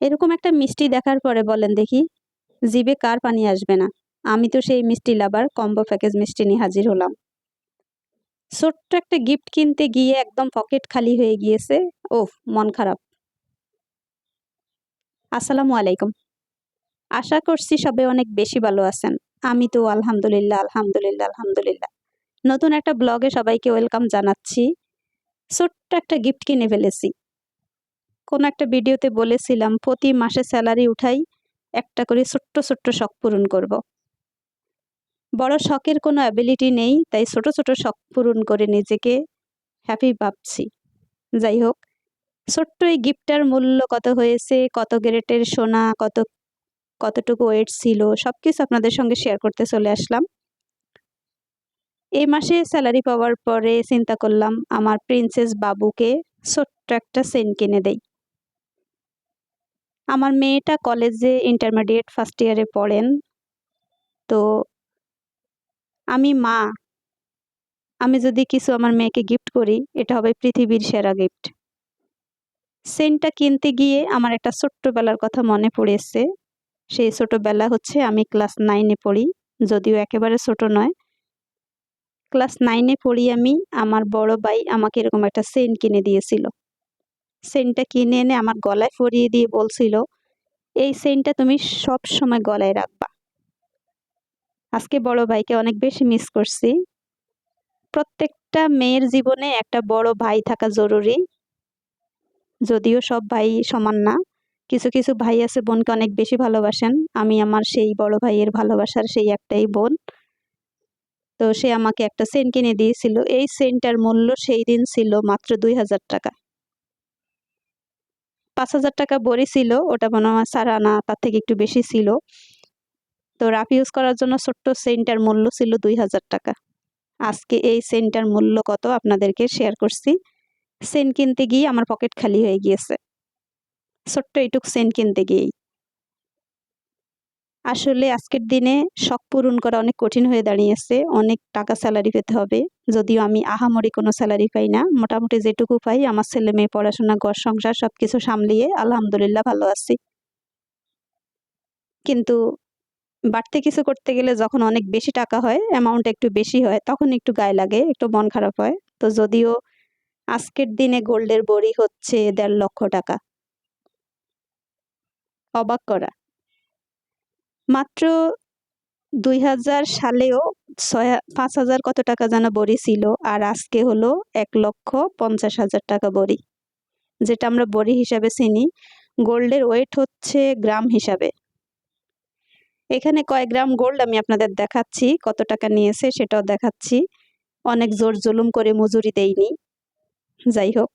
এরকম একটা মিষ্টি দেখার পরে বলেন দেখি, জিভে কার পানি আসবে না? আমি তো সেই মিষ্টি লাভার, কম্বো প্যাকেজ মিষ্টি নিয়ে হাজির হলাম। ছোট্ট একটা গিফট কিনতে গিয়ে একদম পকেট খালি হয়ে গিয়েছে। ওফ, মন খারাপ। আসসালামু আলাইকুম। আশা করছি সবাই অনেক বেশি ভালো আছেন। আমি তো আলহামদুলিল্লাহ আলহামদুলিল্লাহ আলহামদুলিল্লাহ। নতুন একটা ব্লগে সবাইকে ওয়েলকাম জানাচ্ছি। ছোট্ট একটা গিফট কিনে ফেলেছি। কোনো একটা ভিডিওতে বলেছিলাম, প্রতি মাসে স্যালারি উঠাই একটা করে ছোট্ট ছোট্ট শখ পূরণ করব। বড় শখের কোনো অ্যাবিলিটি নেই, তাই ছোট ছোট শখ পূরণ করে নিজেকে হ্যাপি ভাবছি। যাই হোক, ছোট্ট এই গিফটটার মূল্য কত হয়েছে, কত গ্রেটের সোনা, কত, কতটুকু ওয়েট ছিল সব কিছু আপনাদের সঙ্গে শেয়ার করতে চলে আসলাম। এই মাসে স্যালারি পাওয়ার পরে চিন্তা করলাম, আমার প্রিন্সেস বাবুকে ছোট্ট একটা সেন কিনে দেই। আমার মেয়েটা কলেজে ইন্টারমিডিয়েট ফার্স্ট ইয়ারে পড়েন। তো আমি মা। আমি যদি কিছু আমার মেয়েকে গিফট করি, এটা হবে পৃথিবীর সেরা গিফট সেন্টটা কিনতে গিয়ে আমার একটা ছোট্টবেলার কথা মনে পড়েছে সেই ছোটোবেলা হচ্ছে আমি ক্লাস নাইনে পড়ি, যদিও একেবারে ছোট নয়। ক্লাস নাইনে পড়ি আমি, আমার বড় ভাই আমাকে এরকম একটা সেন্ট কিনে দিয়েছিল। সেন্টটা কিনে এনে আমার গলায় পরিয়ে দিয়ে বলছিল, এই সেন্টটা তুমি সব সময় গলায় রাখবা। আজকে বড় ভাইকে অনেক বেশি মিস করছি। প্রত্যেকটা মেয়ের জীবনে একটা বড় ভাই থাকা জরুরি। যদিও সব ভাই সমান না, কিছু কিছু ভাই আছে বোনকে অনেক বেশি ভালোবাসেন। আমি আমার সেই বড় ভাইয়ের ভালোবাসার সেই একটাই বোন। তো সে আমাকে একটা সেন্ট কিনে দিয়েছিল। এই সেন্টটার মূল্য সেই দিন ছিল মাত্র দুই হাজার টাকা। পাঁচ হাজার টাকা বড়ি ছিল, ওটা মনে হয় সারা আনা, তার থেকে একটু বেশি ছিল। তো রাফ ইউজ করার জন্য ছোট্ট সেন্টার মূল্য ছিল দুই হাজার টাকা। আজকে এই সেন্টার মূল্য কত আপনাদেরকে শেয়ার করছি। সেন্ট কিনতে গিয়ে আমার পকেট খালি হয়ে গিয়েছে। ছোট্ট এইটুক সেন্ট কিনতে গিয়েই। আসলে আজকের দিনে শখ পূরণ করা অনেক কঠিন হয়ে দাঁড়িয়েছে। অনেক টাকা স্যালারি পেতে হবে। যদিও আমি আহামরি কোনো স্যালারি পাই না। মোটামুটি যেটুকু পাই আমার ছেলে মেয়ে, পড়াশোনা, ঘর সংসার সব কিছু সামলিয়ে আলহামদুলিল্লাহ ভালো আছি। কিন্তু বাড়তে কিছু করতে গেলে যখন অনেক বেশি টাকা হয় অ্যামাউন্ট একটু বেশি হয়, তখন একটু গায়ে লাগে, একটু মন খারাপ হয়। তো যদিও আজকের দিনে গোল্ডের বড়ি হচ্ছে দেড় লক্ষ টাকা। অবাক করা। মাত্র দুই হাজার সালেও ছয় পাঁচ হাজার কত টাকা যেন বড়ি ছিল, আর আজকে হলো এক লক্ষ পঞ্চাশ হাজার টাকা বড়ি, যেটা আমরা বড়ি হিসাবে চিনি। গোল্ডের ওয়েট হচ্ছে গ্রাম হিসাবে। এখানে কয় গ্রাম গোল্ড আমি আপনাদের দেখাচ্ছি, কত টাকা নিয়েছে সেটাও দেখাচ্ছি। অনেক জোর জুলুম করে মজুরি দেয়নি যাই হোক।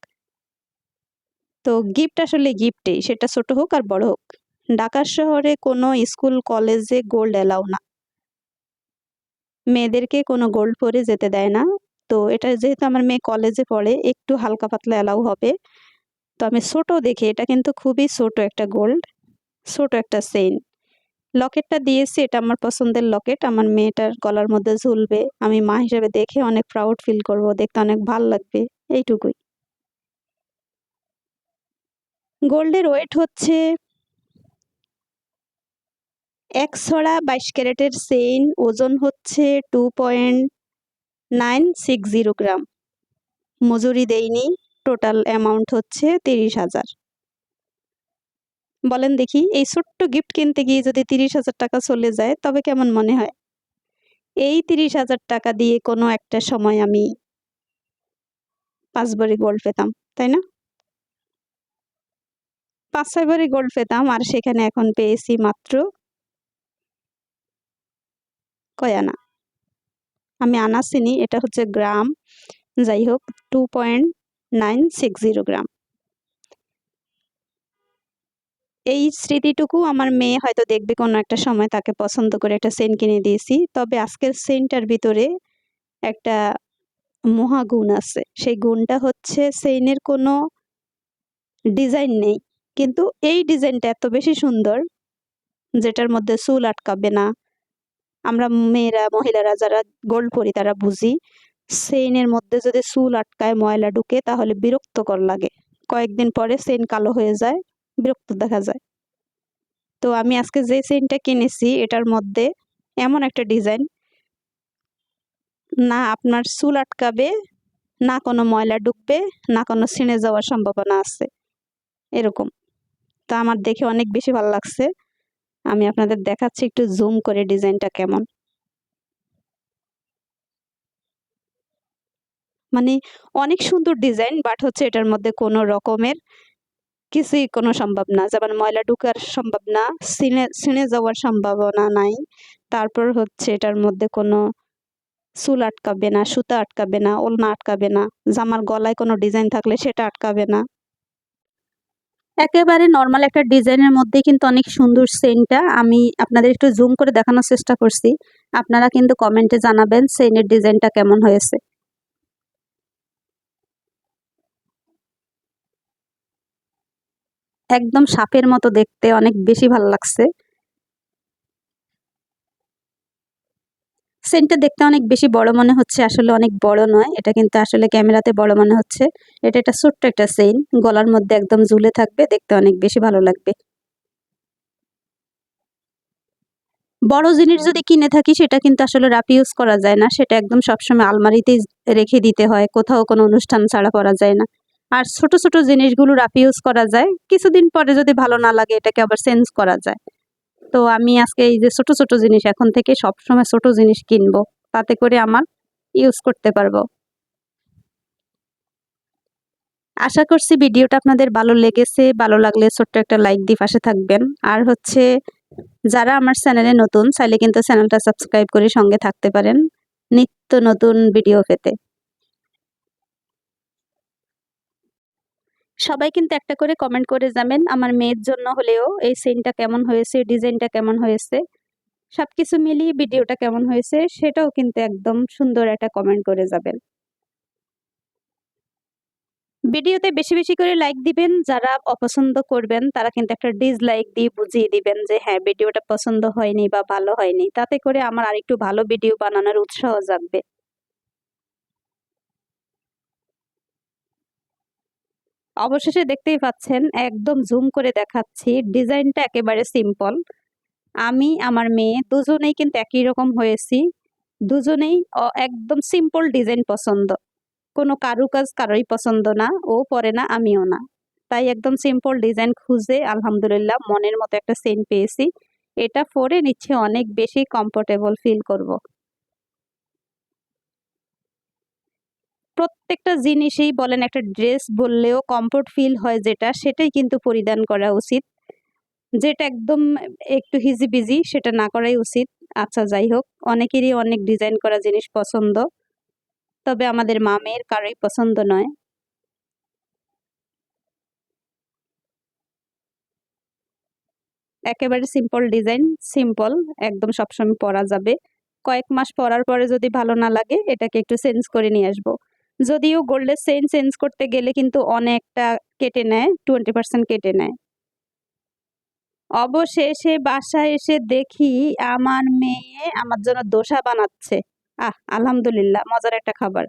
তো গিফট আসলে গিফটেই, সেটা ছোট হোক আর বড় হোক। ঢাকা শহরে কোনো স্কুল, কলেজে গোল্ড অ্যালাউ না। মেয়েদেরকে কোনো গোল্ড পরে যেতে দেয় না। তো এটা যেহেতু আমার মেয়ে কলেজে পড়ে, একটু হালকা পাতলা অ্যালাউ হবে। তো আমি ছোট দেখে, এটা কিন্তু খুবই ছোট একটা গোল্ড ছোট একটা চেইন লকেটটা দিয়েছি, এটা আমার পছন্দের লকেট। আমার মেয়েটার গলার মধ্যে ঝুলবে। আমি মা হিসেবে দেখে অনেক প্রাউড ফিল করব। দেখতে অনেক ভালো লাগবে। এইটুকুই। গোল্ডের ওয়েট হচ্ছে এক ছড়া বাইশ ক্যারেটের চেইন ওজন হচ্ছে two point nine six zero gram. মজুরি দেয়নি টোটাল অ্যামাউন্ট হচ্ছে তিরিশ হাজার। বলেন দেখি, এই ছোট্ট গিফট কিনতে গিয়ে যদি তিরিশ হাজার টাকা চলে যায়, তবে কেমন মনে হয়? এই তিরিশ হাজার টাকা দিয়ে কোনো একটা সময় আমি পাঁচ বারি গোল্ড পেতাম, তাই না? পাঁচ, ছয় বারি গোল্ড পেতাম, আর সেখানে এখন পেয়েছি মাত্র কয় আনা আমি আনা চিনি এটা হচ্ছে গ্রাম। যাই হোক two point nine six zero gram. এই স্মৃতিটুকু আমার মেয়ে হয়তো দেখবে কোনো একটা সময়, তাকে পছন্দ করে একটা সেন্ট কিনে দিয়েছি। তবে আজকের সেন্টটার ভিতরে একটা মহাগুণ আছে। সেই গুণটা হচ্ছে সেইনের কোনো ডিজাইন নেই। কিন্তু এই ডিজাইনটা এত বেশি সুন্দর, যেটার মধ্যে চুল আটকাবে না আমরা মেয়েরা, মহিলারা যারা গোল্ড পরি তারা বুঝি সেইনের মধ্যে যদি চুল আটকায়, ময়লা ঢুকে, তাহলে বিরক্তকর লাগে। কয়েকদিন পরে সেন কালো হয়ে যায়, বিরক্ত দেখা যায়। তো আমি আজকে যে চেইনটা কিনেছি, এটার মধ্যে এমন একটা ডিজাইন। না আপনার চুল আটকাবে, না কোনো ময়লা ঢুকবে, না কোনো ছিঁড়ে যাওয়ার সম্ভাবনা আছে। এরকম। তা আমার দেখে অনেক বেশি ভালো লাগছে। আমি আপনাদের দেখাচ্ছি একটু জুম করে ডিজাইনটা কেমন। মানে অনেক সুন্দর ডিজাইন বাট হচ্ছে এটার মধ্যে কোনো রকমের কিছুই কোনো সম্ভব না। যেমন ময়লা ঢুকার সম্ভব না ছিঁড়ে ছিঁড়ে যাওয়ার সম্ভাবনা নাই। তারপর হচ্ছে এটার মধ্যে কোনো চুল আটকাবে না, সুতা আটকাবে না, ওলনা আটকাবে না, জামার গলায় কোনো ডিজাইন থাকলে সেটা আটকাবে না। একেবারে নর্মাল একটা ডিজাইনের মধ্যে কিন্তু অনেক সুন্দর সেনটা আমি আপনাদের একটু জুম করে দেখানোর চেষ্টা করছি। আপনারা কিন্তু কমেন্টে জানাবেন সেনের ডিজাইনটা কেমন হয়েছে। একদম সাপের মতো দেখতে, অনেক বেশি ভালো লাগছে। সেন্টটা দেখতে অনেক বেশি বড় মনে হচ্ছে, আসলে অনেক বড় নয়, এটা কিন্তু আসলে ক্যামেরাতে বড় মনে হচ্ছে। এটা একটা ছোট্ট একটা সেন গলার মধ্যে একদম ঝুলে থাকবে, দেখতে অনেক বেশি ভালো লাগবে। বড় জিনিস যদি কিনে থাকি, সেটা কিন্তু আসলে রাপ ইউজ করা যায় না, সেটা একদম সবসময় আলমারিতেই রেখে দিতে হয়, কোথাও কোনো অনুষ্ঠান ছাড়া করা যায় না। আর ছোট ছোট জিনিসগুলো রাপ ইউজ করা যায়, কিছুদিন পরে যদি ভালো না লাগে, এটাকে আবার চেঞ্জ করা যায়। তো আমি আজকে এই যে ছোট ছোট জিনিস এখন থেকে সবসময় ছোট জিনিস কিনবো। তাতে করে আমার ইউজ করতে পারব। আশা করছি ভিডিওটা আপনাদের ভালো লেগেছে। ভালো লাগলে ছোট্ট একটা লাইক দিয়ে পাশে থাকবেন। আর হচ্ছে, যারা আমার চ্যানেলে নতুন, চাইলে কিন্তু চ্যানেলটা সাবস্ক্রাইব করে সঙ্গে থাকতে পারেন। নিত্য নতুন ভিডিও পেতে। সবাই কিন্তু একটা করে কমেন্ট করে যাবেন, আমার মেয়ের জন্য হলেও এই সিনটা কেমন হয়েছে ডিজাইনটা কেমন হয়েছে সব কিছু মিলিয়ে ভিডিওটা কেমন হয়েছে, সেটাও কিন্তু একদম সুন্দর একটা কমেন্ট করে যাবেন। ভিডিওতে বেশি বেশি করে লাইক দিবেন, যারা অপছন্দ করবেন, তারা কিন্তু একটা ডিসলাইক দিয়ে বুঝিয়ে দিবেন যে হ্যাঁ ভিডিওটা পছন্দ হয়নি বা ভালো হয়নি। তাতে করে আমার আরেকটু ভালো ভিডিও বানানোর উৎসাহ জাগবে। অবশেষে দেখতেই পাচ্ছেন, একদম জুম করে দেখাচ্ছি, ডিজাইনটা একেবারে সিম্পল আমি, আমার মেয়ে, দুজনেই কিন্তু একই রকম হয়েছি। দুজনেই একদম সিম্পল ডিজাইন পছন্দ। কোনো কারুকাজ কারোই পছন্দ না, ও পরে না, আমিও না। তাই একদম সিম্পল ডিজাইন খুঁজে, আলহামদুলিল্লাহ, মনের মতো একটা সেন পেয়েছি। এটা পরে নিচ্ছে অনেক বেশি কমফোর্টেবল ফিল করব। প্রত্যেকটা জিনিসেই বলেন, একটা ড্রেস বললেও কমফোর্ট ফিল হয় যেটা, সেটাই কিন্তু পরিধান করা উচিত। যেটা একদম একটু হিজিবিজি সেটা না করাই উচিত। আচ্ছা যাই হোক, অনেকেরই অনেক ডিজাইন করা জিনিস পছন্দ। তবে আমাদের মামের কারোই পছন্দ নয়। একেবারে সিম্পল ডিজাইন সিম্পল একদম সবসময় পরা যাবে। কয়েক মাস পরার পরে যদি ভালো না লাগে, এটাকে একটু চেঞ্জ করে নিয়ে আসব। যদিও গোল্ডের চেইন চেঞ্জ করতে গেলে কিন্তু অনেকটা কেটে নেয় টোয়েন্টি পার্সেন্ট কেটে নেয়। অবশেষে বাসায় এসে দেখি আমার মেয়ে আমার জন্য দোসা বানাচ্ছে। আহ, আলহামদুলিল্লাহ, মজার একটা খাবার।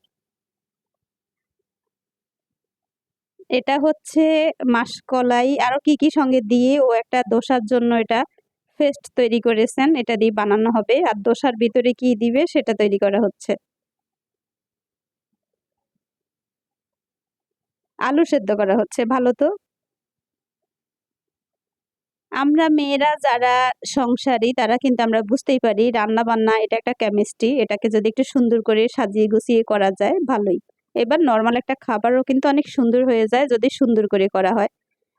এটা হচ্ছে মাসকলাই। আরও কি কি সঙ্গে দিয়ে ও একটা দোসার জন্য এটা ফেস্ট তৈরি করেছেন, এটা দিয়ে বানানো হবে। আর দোসার ভিতরে কি দিবে সেটা তৈরি করা হচ্ছে। আলু সেদ্ধ করা হচ্ছে, ভালো তো? আমরা মেয়েরা যারা সংসারী, তারা কিন্তু আমরা বুঝতেই পারি রান্না বান্না এটা একটা কেমিস্ট্রি এটাকে যদি একটু সুন্দর করে সাজিয়ে গুছিয়ে করা যায়, ভালোই। এবার নর্মাল একটা খাবারও কিন্তু অনেক সুন্দর হয়ে যায় যদি সুন্দর করে করা হয়।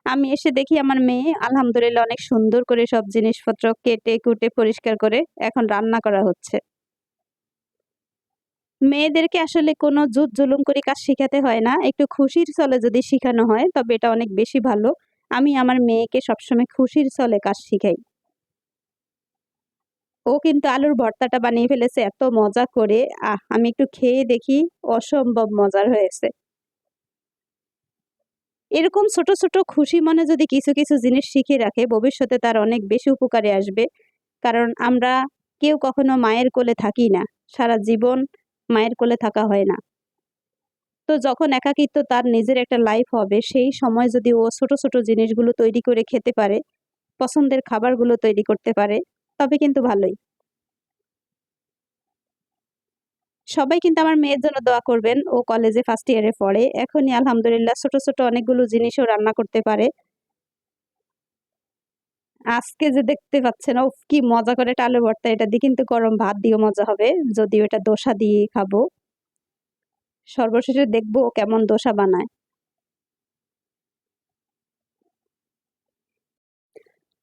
আমি এসে দেখি আমার মেয়ে আলহামদুলিল্লাহ অনেক সুন্দর করে সব জিনিসপত্র কেটে কুটে পরিষ্কার করে এখন রান্না করা হচ্ছে। মেয়েদেরকে আসলে কোনো জুত জুলুম করে কাজ শেখাতে হয় না। একটু খুশির চলে যদি শেখানো হয়, তবে এটা অনেক বেশি ভালো। আমি আমার মেয়েকে সবসময় খুশির চলে কাজ শিখাই। ও কিন্তু আলুর ভর্তাটা বানিয়ে ফেলেছে, এত মজা করে। আহ, আমি একটু খেয়ে দেখি, অসম্ভব মজার হয়েছে। এরকম ছোট ছোট খুশি মনে যদি কিছু কিছু জিনিস শিখে রাখে, ভবিষ্যতে তার অনেক বেশি উপকারে আসবে। কারণ আমরা কেউ কখনো মায়ের কোলে থাকি না। সারা জীবন মায়ের কোলে থাকা হয় না। তো যখন একাকিত্ব তার নিজের একটা লাইফ হবে, সেই সময় যদি ও ছোট ছোট জিনিসগুলো তৈরি করে খেতে পারে, পছন্দের খাবারগুলো তৈরি করতে পারে, তবে কিন্তু ভালোই। সবাই কিন্তু আমার মেয়ের জন্য দোয়া করবেন। ও কলেজে ফার্স্ট ইয়ারে পড়ে। এখনই আলহামদুলিল্লাহ ছোট ছোট অনেকগুলো জিনিসও রান্না করতে পারে। আজকে যে দেখতে পাচ্ছেন ও কি মজা করে টালু ভর্তা এটা দিয়ে কিন্তু গরম ভাত দিয়েও মজা হবে। যদিও এটা দোসা দিয়ে খাব। সর্বশেষে দেখব কেমন দোসা বানায়।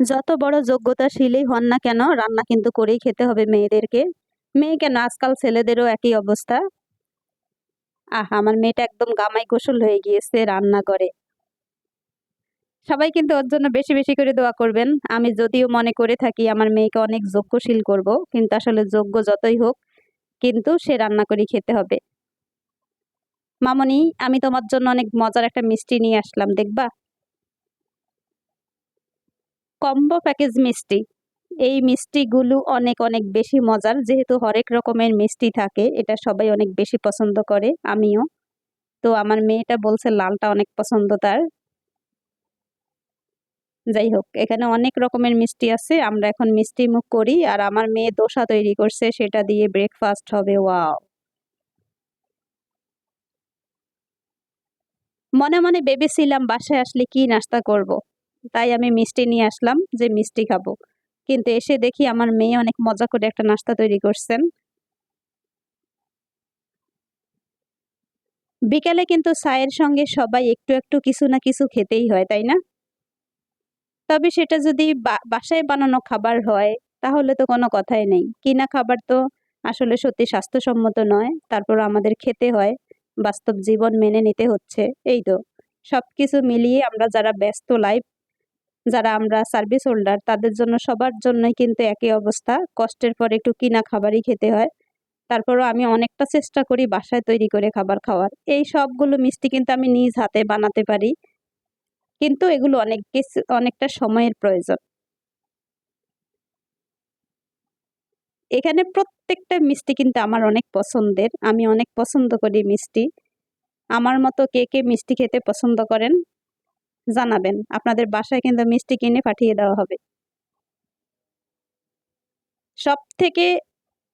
যত বড় যোগ্যতা যোগ্যতাশীলই হন না কেন, রান্না কিন্তু করেই খেতে হবে মেয়েদেরকে। মেয়ে কেন? আজকাল ছেলেদেরও একই অবস্থা। আহ, আমার মেয়েটা একদম গামাই গোসল হয়ে গিয়েছে রান্না করে সবাই কিন্তু ওর জন্য বেশি বেশি করে দোয়া করবেন। আমি যদিও মনে করে থাকি আমার মেয়েকে অনেক যোগ্যশীল করব, কিন্তু আসলে যোগ্য যতই হোক, কিন্তু সে রান্না করে খেতে হবে। মামনি, আমি তোমার জন্য অনেক মজার একটা মিষ্টি নিয়ে আসলাম, দেখবা? কম্বো প্যাকেজ মিষ্টি। এই মিষ্টিগুলো অনেক অনেক বেশি মজার, যেহেতু হরেক রকমের মিষ্টি থাকে, এটা সবাই অনেক বেশি পছন্দ করে, আমিও। তো আমার মেয়েটা বলছে লালটা অনেক পছন্দ তার। যাই হোক, এখানে অনেক রকমের মিষ্টি আছে। আমরা এখন মিষ্টি মুখ করি আর আমার মেয়ে দোসা তৈরি করছে, সেটা দিয়ে ব্রেকফাস্ট হবে, ওয়াও। মনে মনে ভেবেছিলাম বাসায় আসলে কি নাস্তা করব। তাই আমি মিষ্টি নিয়ে আসলাম যে মিষ্টি খাব। কিন্তু এসে দেখি আমার মেয়ে অনেক মজা করে একটা নাস্তা তৈরি করছেন। বিকালে কিন্তু চায়ের সঙ্গে সবাই একটু একটু কিছু না কিছু খেতেই হয়, তাই না? তবে সেটা যদি বাসায় বানানো খাবার হয়, তাহলে তো কোনো কথাই নেই। কিনা খাবার তো আসলে সত্যি স্বাস্থ্যসম্মত নয় তারপর আমাদের খেতে হয়, বাস্তব জীবন মেনে নিতে হচ্ছে, এই তো। সব কিছু মিলিয়ে আমরা যারা ব্যস্ত লাইফ যারা আমরা সার্ভিস হোল্ডার তাদের জন্য সবার জন্যই কিন্তু একই অবস্থা। কষ্টের পর একটু কিনা খাবারই খেতে হয়, তারপরও আমি অনেকটা চেষ্টা করি বাসায় তৈরি করে খাবার খাওয়ার। এই সবগুলো মিষ্টি কিন্তু আমি নিজ হাতে বানাতে পারি। কিন্তু এগুলো অনেক কিছু, অনেকটা সময়ের প্রয়োজন। এখানে প্রত্যেকটা মিষ্টি কিন্তু আমার অনেক পছন্দের। আমি অনেক পছন্দ করি মিষ্টি। আমার মতো কে কে মিষ্টি খেতে পছন্দ করেন, জানাবেন। আপনাদের বাসায় কিন্তু মিষ্টি কিনে পাঠিয়ে দেওয়া হবে। সব থেকে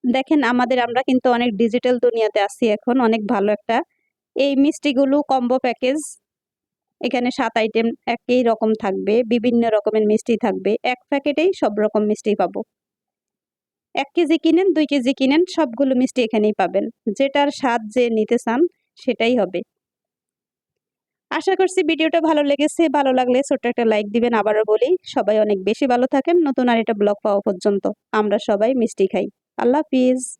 দেখেন, আমাদের আমরা কিন্তু অনেক ডিজিটাল দুনিয়াতে আছি এখন, অনেক ভালো একটা। এই মিষ্টিগুলো কম্বো প্যাকেজ এখানে সাত আইটেম একই রকম থাকবে, বিভিন্ন রকমের মিষ্টি থাকবে, এক প্যাকেটেই সব রকম মিষ্টি পাবো। এক কেজি কিনেন, দুই কেজি কিনেন, সবগুলো মিষ্টি এখানেই পাবেন। যেটার স্বাদ যে নিতে চান, সেটাই হবে। আশা করছি ভিডিওটা ভালো লেগেছে। ভালো লাগলে ছোট্ট একটা লাইক দিবেন। আবারও বলি, সবাই অনেক বেশি ভালো থাকেন। নতুন আর এটা ব্লগ পাওয়া পর্যন্ত আমরা সবাই মিষ্টি খাই। আল্লাহ হাফিজ।